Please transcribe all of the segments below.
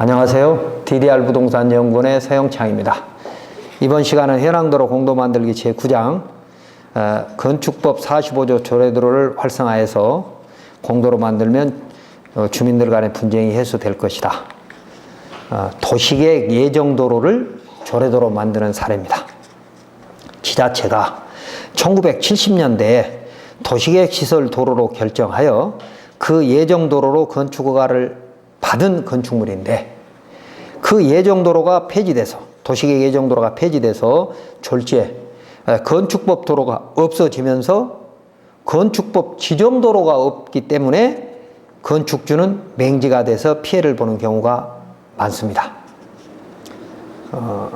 안녕하세요. DDR 부동산 연구원의 서영창입니다. 이번 시간은 현황도로 공도 만들기 제9장 어, 건축법 45조 조례도로를 활성화해서 공도로 만들면 어, 주민들 간의 분쟁이 해소될 것이다. 어, 도시계획 예정도로를 조례도로 만드는 사례입니다. 지자체가 1970년대에 도시계획 시설 도로로 결정하여 그 예정 도로로 건축 허가를 받은 건축물인데 그 예정 도로가 폐지돼서 도시계획 예정 도로가 폐지돼서 졸지에 건축법 도로가 없어지면서 건축법 지정 도로가 없기 때문에 건축주는 맹지가 돼서 피해를 보는 경우가 많습니다. 어,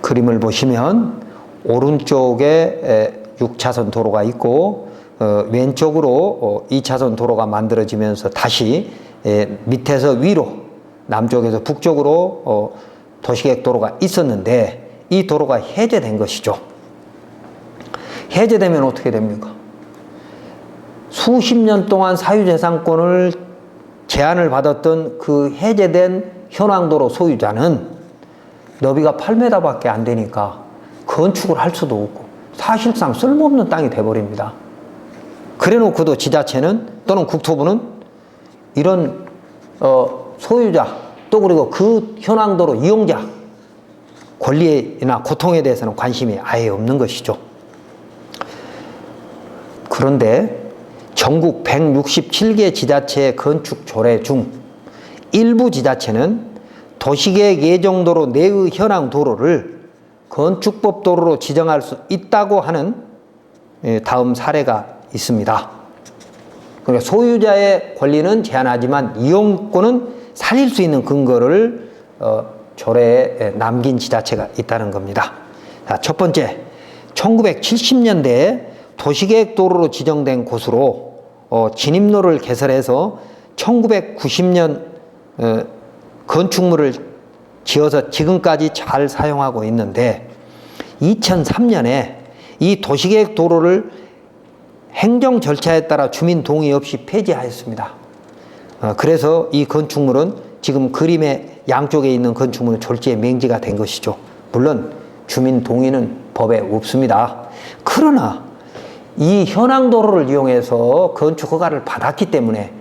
그림을 보시면 오른쪽에 6차선 도로가 있고 어, 왼쪽으로 어, 2차선 도로가 만들어지면서 다시 에, 밑에서 위로 남쪽에서 북쪽으로 어, 도시계획 도로가 있었는데 이 도로가 해제된 것이죠. 해제되면 어떻게 됩니까? 수십 년 동안 사유재산권을 제한을 받았던 그 해제된 현황도로 소유자는 너비가 8m밖에 안 되니까 건축을 할 수도 없고 사실상 쓸모없는 땅이 돼버립니다. 그래 놓고도 지자체는 또는 국토부는 이런 어, 소유자 또 그리고 그 현황도로 이용자 권리나 고통에 대해서는 관심이 아예 없는 것이죠. 그런데 전국 167개 지자체 건축 조례 중 일부 지자체는 도시계획 예정도로 내의 현황 도로를 건축법 도로로 지정할 수 있다고 하는 예, 다음 사례가 있습니다. 그러니까 소유자의 권리는 제한하지만 이용권은 살릴 수 있는 근거를 어, 조례에 남긴 지자체가 있다는 겁니다. 자, 첫 번째, 1970년대에 도시계획 도로로 지정된 곳으로 어, 진입로를 개설해서 1990년 어, 건축물을 지어서 지금까지 잘 사용하고 있는데 2003년에 이 도시계획 도로를 행정 절차에 따라 주민 동의 없이 폐지하였습니다. 어, 그래서 이 건축물은 지금 그림의 양쪽에 있는 건축물은 졸지에 맹지가 된 것이죠. 물론 주민 동의는 법에 없습니다. 그러나 이 현황 도로를 이용해서 건축 허가를 받았기 때문에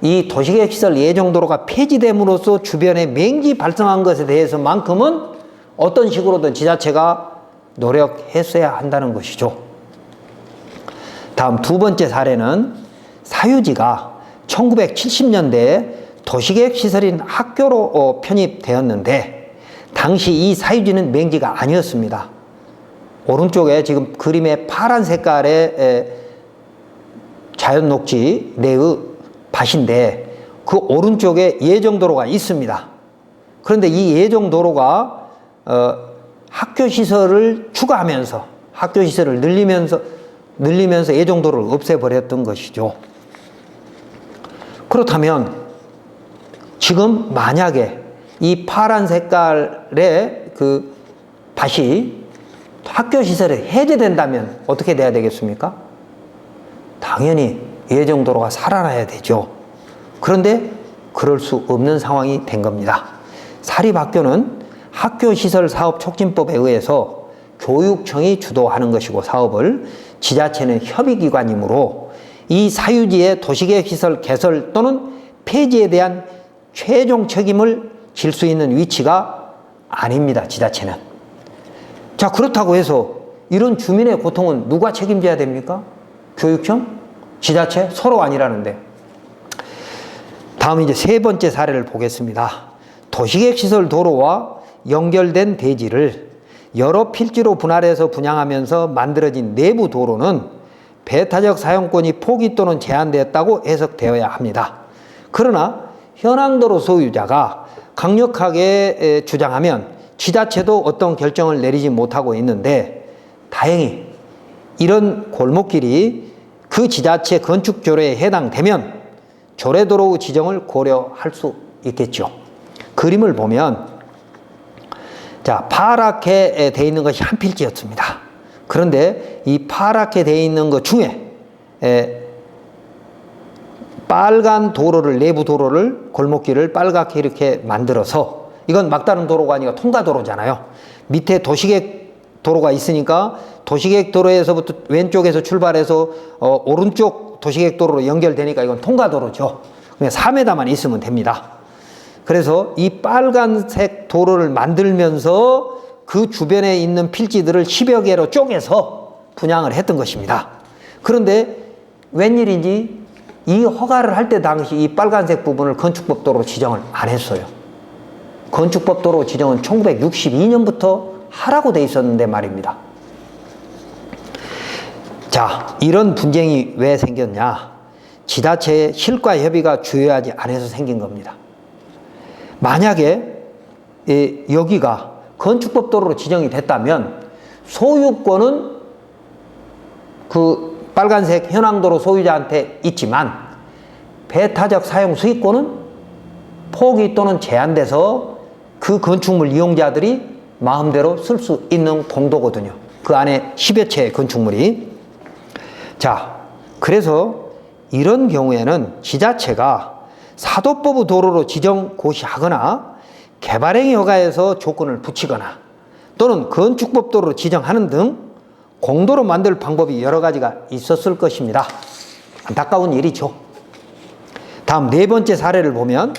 이 도시계획 시설 예정 도로가 폐지됨으로써 주변에 맹지 발생한 것에 대해서만큼은 어떤 식으로든 지자체가 노력했어야 한다는 것이죠. 다음 두 번째 사례는 사유지가 1970년대에 도시계획 시설인 학교로 어, 편입되었는데 당시 이 사유지는 맹지가 아니었습니다. 오른쪽에 지금 그림의 파란 색깔의 자연 녹지 내의 밭인데 그 오른쪽에 예정도로가 있습니다. 그런데 이 예정도로가 어, 학교 시설을 추가하면서 학교 시설을 늘리면서 늘리면서 예정도로를 없애버렸던 것이죠. 그렇다면 지금 만약에 이 파란 색깔의 그 밭이 학교 시설이 해제된다면 어떻게 돼야 되겠습니까? 당연히 예정도로가 살아나야 되죠. 그런데 그럴 수 없는 상황이 된 겁니다. 사립학교는 학교시설 사업 촉진법에 의해서 교육청이 주도하는 것이고 사업을 지자체는 협의기관이므로 이 사유지의 도시계획 시설 개설 또는 폐지에 대한 최종 책임을 질 수 있는 위치가 아닙니다. 지자체는. 자, 그렇다고 해서 이런 주민의 고통은 누가 책임져야 됩니까? 교육청? 지자체? 서로 아니라는데. 다음 이제 세 번째 사례를 보겠습니다. 도시계획 시설 도로와 연결된 대지를 여러 필지로 분할해서 분양하면서 만들어진 내부 도로는 배타적 사용권이 포기 또는 제한되었다고 해석되어야 합니다. 그러나 현황도로 소유자가 강력하게 주장하면 지자체도 어떤 결정을 내리지 못하고 있는데 다행히 이런 골목길이 그 지자체 건축 조례에 해당되면 조례도로 지정을 고려할 수 있겠죠. 그림을 보면 자 파랗게 돼 있는 것이 한 필지였습니다. 그런데 이 파랗게 돼 있는 것 중에 빨간 도로를 내부 도로를 골목길을 빨갛게 이렇게 만들어서 이건 막다른 도로가 아니라 통과 도로잖아요. 밑에 도시계 도로가 있으니까 도시계획 도로에서부터 왼쪽에서 출발해서 어, 오른쪽 도시계획 도로로 연결되니까 이건 통과 도로죠. 그냥 4m만 있으면 됩니다. 그래서 이 빨간색 도로를 만들면서 그 주변에 있는 필지들을 10여 개로 쪼개서 분양을 했던 것입니다. 그런데 웬일인지 이 허가를 할 때 당시 이 빨간색 부분을 건축법 도로 지정을 안 했어요. 건축법 도로 지정은 1962년부터 하라고 돼 있었는데 말입니다. 자, 이런 분쟁이 왜 생겼냐? 지자체의 실과 협의가 주요하지 않아서 생긴 겁니다. 만약에 이 여기가 건축법 도로로 지정이 됐다면 소유권은 그 빨간색 현황도로 소유자한테 있지만 배타적 사용 수익권은 포기 또는 제한돼서 그 건축물 이용자들이 마음대로 쓸 수 있는 공도거든요. 그 안에 10여 채의 건축물이. 자, 그래서 이런 경우에는 지자체가 사도법의 도로로 지정 고시하거나 개발행위 허가에서 조건을 붙이거나 또는 건축법 도로로 지정하는 등 공도로 만들 방법이 여러 가지가 있었을 것입니다. 안타까운 일이죠. 다음 네 번째 사례를 보면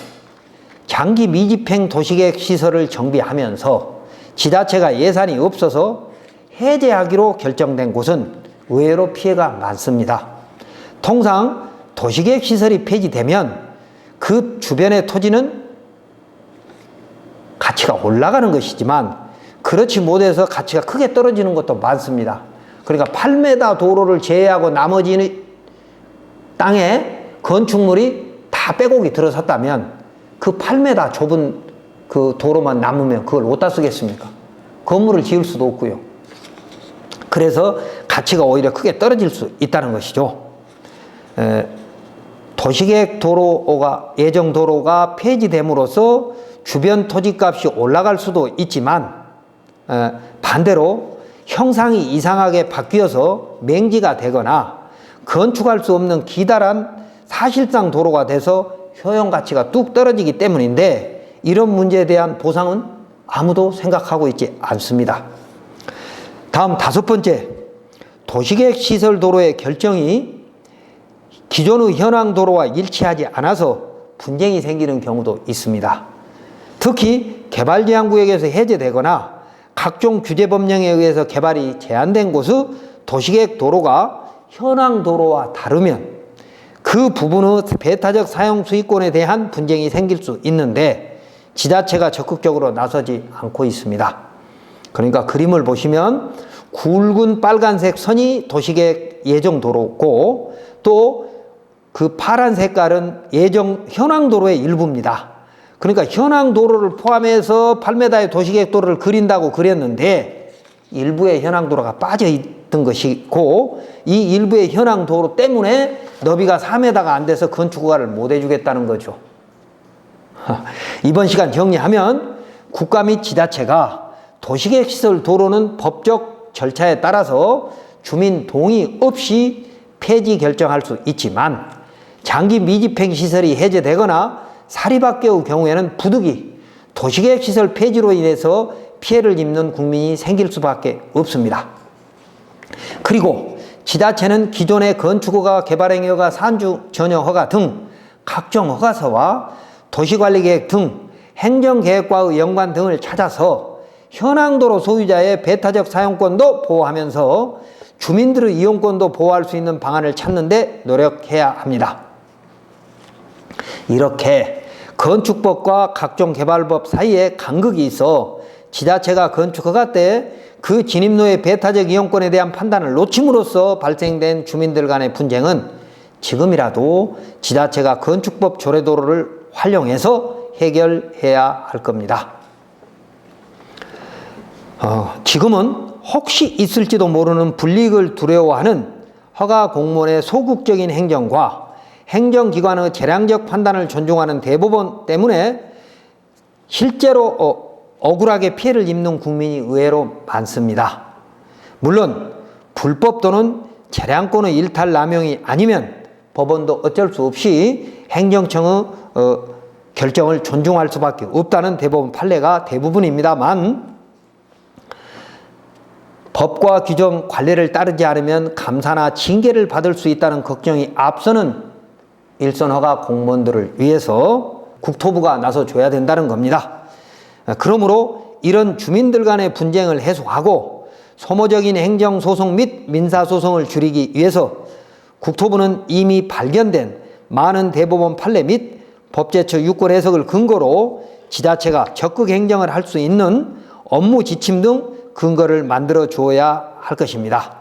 장기 미집행 도시계획 시설을 정비하면서 지자체가 예산이 없어서 해제하기로 결정된 곳은 의외로 피해가 많습니다. 통상 도시계획 시설이 폐지되면 그 주변의 토지는 가치가 올라가는 것이지만 그렇지 못해서 가치가 크게 떨어지는 것도 많습니다. 그러니까 8m 도로를 제외하고 나머지는 땅에 건축물이 다 빼곡이 들어섰다면 그 8m 좁은 그 도로만 남으면 그걸 어디다 쓰겠습니까? 건물을 지을 수도 없고요. 그래서 가치가 오히려 크게 떨어질 수 있다는 것이죠. 에, 도시계획 도로가 예정 도로가 폐지됨으로써 주변 토지값이 올라갈 수도 있지만 에, 반대로 형상이 이상하게 바뀌어서 맹지가 되거나 건축할 수 없는 기다란 사실상 도로가 돼서 효용 가치가 뚝 떨어지기 때문인데 이런 문제에 대한 보상은 아무도 생각하고 있지 않습니다. 다음 다섯 번째 도시계획 시설 도로의 결정이 기존의 현황 도로와 일치하지 않아서 분쟁이 생기는 경우도 있습니다. 특히 개발 제한구역에서 해제되거나 각종 규제 법령에 의해서 개발이 제한된 곳의 도시계획 도로가 현황 도로와 다르면 그 부분의 배타적 사용 수익권에 대한 분쟁이 생길 수 있는데 지자체가 적극적으로 나서지 않고 있습니다. 그러니까 그림을 보시면 굵은 빨간색 선이 도시계획 예정 도로고 또 그 파란 색깔은 예정 현황 도로의 일부입니다. 그러니까 현황 도로를 포함해서 8m의 도시계획 도로를 그린다고 그렸는데 일부의 현황 도로가 빠져 있던 것이고 이 일부의 현황 도로 때문에 너비가 4m가 안 돼서 건축 허가를 못 해주겠다는 거죠. 이번 시간 정리하면 국가 및 지자체가 도시계획 시설 도로는 법적 절차에 따라서 주민 동의 없이 폐지 결정할 수 있지만 장기 미집행 시설이 해제되거나 사립학교의 경우에는 부득이 도시계획 시설 폐지로 인해서 피해를 입는 국민이 생길 수밖에 없습니다. 그리고 지자체는 기존의 건축허가, 개발행위허가, 산주 전혀 허가 등 각종 허가서와 도시관리계획 등 행정계획과의 연관 등을 찾아서 현황도로 소유자의 배타적 사용권도 보호하면서 주민들의 이용권도 보호할 수 있는 방안을 찾는 데 노력해야 합니다. 이렇게 건축법과 각종 개발법 사이에 간극이 있어 지자체가 건축허가 때 그 진입로의 배타적 이용권에 대한 판단을 놓침으로써 발생된 주민들 간의 분쟁은 지금이라도 지자체가 건축법 조례도로를 활용해서 해결해야 할 겁니다. 어, 지금은 혹시 있을지도 모르는 불이익을 두려워하는 허가 공무원의 소극적인 행정과 행정기관의 재량적 판단을 존중하는 대법원 때문에 실제로 어, 억울하게 피해를 입는 국민이 의외로 많습니다. 물론 불법 또는 재량권의 일탈 남용이 아니면 법원도 어쩔 수 없이 행정청의 어, 결정을 존중할 수밖에 없다는 대법원 판례가 대부분입니다만 법과 규정 관례를 따르지 않으면 감사나 징계를 받을 수 있다는 걱정이 앞서는 일선 허가 공무원들을 위해서 국토부가 나서 줘야 된다는 겁니다. 그러므로 이런 주민들 간의 분쟁을 해소하고 소모적인 행정소송 및 민사소송을 줄이기 위해서 국토부는 이미 발견된 많은 대법원 판례 및 법제처 유권 해석을 근거로 지자체가 적극 행정을 할 수 있는 업무 지침 등 근거를 만들어 주어야 할 것입니다.